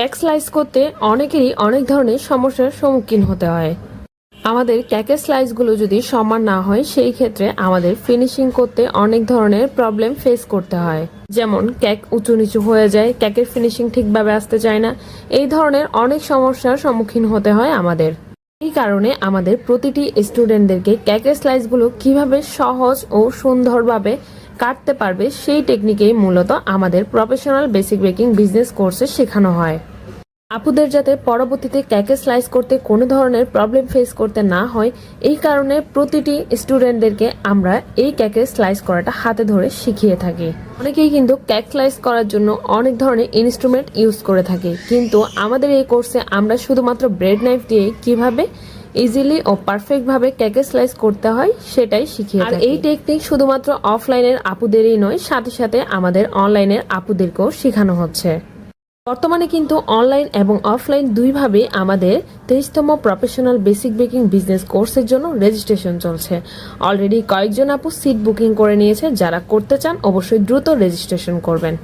Cake slice করতে অনেকেরই অনেক ধরনের সমস্যার সম্মুখীন হতে হয়। আমাদের কেকের স্লাইসগুলো যদি সমান না হয়, সেই ক্ষেত্রে আমাদের ফিনিশিং করতে অনেক ধরনের প্রবলেম ফেস করতে হয়। যেমন কেক উঁচু নিচু হয়ে যায় কেকের ফিনিশিং ঠিকভাবে আসতে চায় না। এই ধরনের অনেক সমস্যার সম্মুখীন হতে হয় আমাদের। এই কারণে আমাদের প্রতিটি স্টুডেন্টদেরকে কেকের স্লাইসগুলো কীভাবে সহজ ও সুন্দরভাবে কাটতে পারবে, সেই টেকনিকেই মূলত আমাদের প্রফেশনাল বেসিক বেকিং বিজনেস কোর্সে শেখানো হয়। আপুদের যাতে পরবর্তীতে কেকে স্লাইস করতে কোনো ধরনের প্রবলেম ফেস করতে না হয় এই কারণে প্রতিটি স্টুডেন্টদেরকে আমরা এই কেকের স্লাইস করাটা হাতে ধরে শিখিয়ে থাকি। অনেকেই কিন্তু ক্যাক স্লাইস করার জন্য অনেক ধরনের ইনস্ট্রুমেন্ট ইউজ করে থাকে কিন্তু আমাদের এই কোর্সে আমরা শুধুমাত্র ব্রেড নাইফ দিয়ে কীভাবে ইজিলি ও পারফেক্ট ভাবে কেকের স্লাইস করতে হয় সেটাই শিখিয়ে আর এই টেকনিক শুধুমাত্র অফলাইনের আপুদেরই নয় সাথে সাথে আমাদের অনলাইনের আপুদেরকেও শেখানো হচ্ছে। বর্তমানে কিন্তু অনলাইন এবং অফলাইন দুইভাবে আমাদের তেইশতম প্রফেশনাল বেসিক বেকিং বিজনেস কোর্সের জন্য রেজিস্ট্রেশন চলছে। অলরেডি কয়েকজন আপু সিট বুকিং করে নিয়েছে, যারা করতে চান অবশ্যই দ্রুত রেজিস্ট্রেশন করবেন।